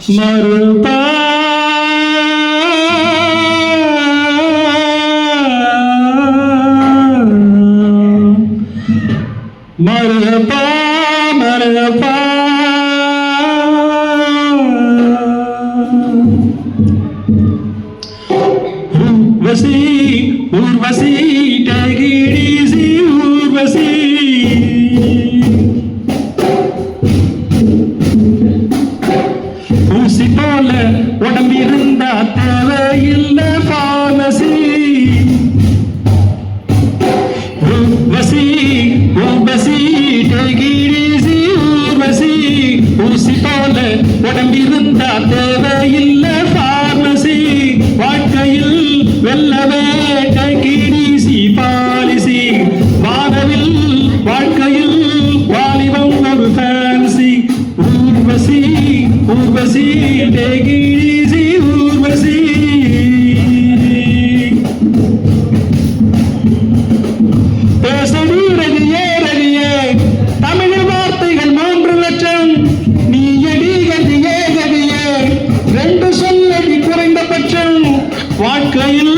மறுபா மறுபா. மறுபா உர்வசி உர்வசி ஊசி போல உடம்பிருந்தா தேவையில்லை பார்மசி வாழ்க்கையில் வெல்லவே கைகிடிசி பாலிசி வானவில் வாழ்க்கையில் வாலிபம் ஒரு ஃபேன்சி ஊர்வசி ஊர்வசி டே கிளையில்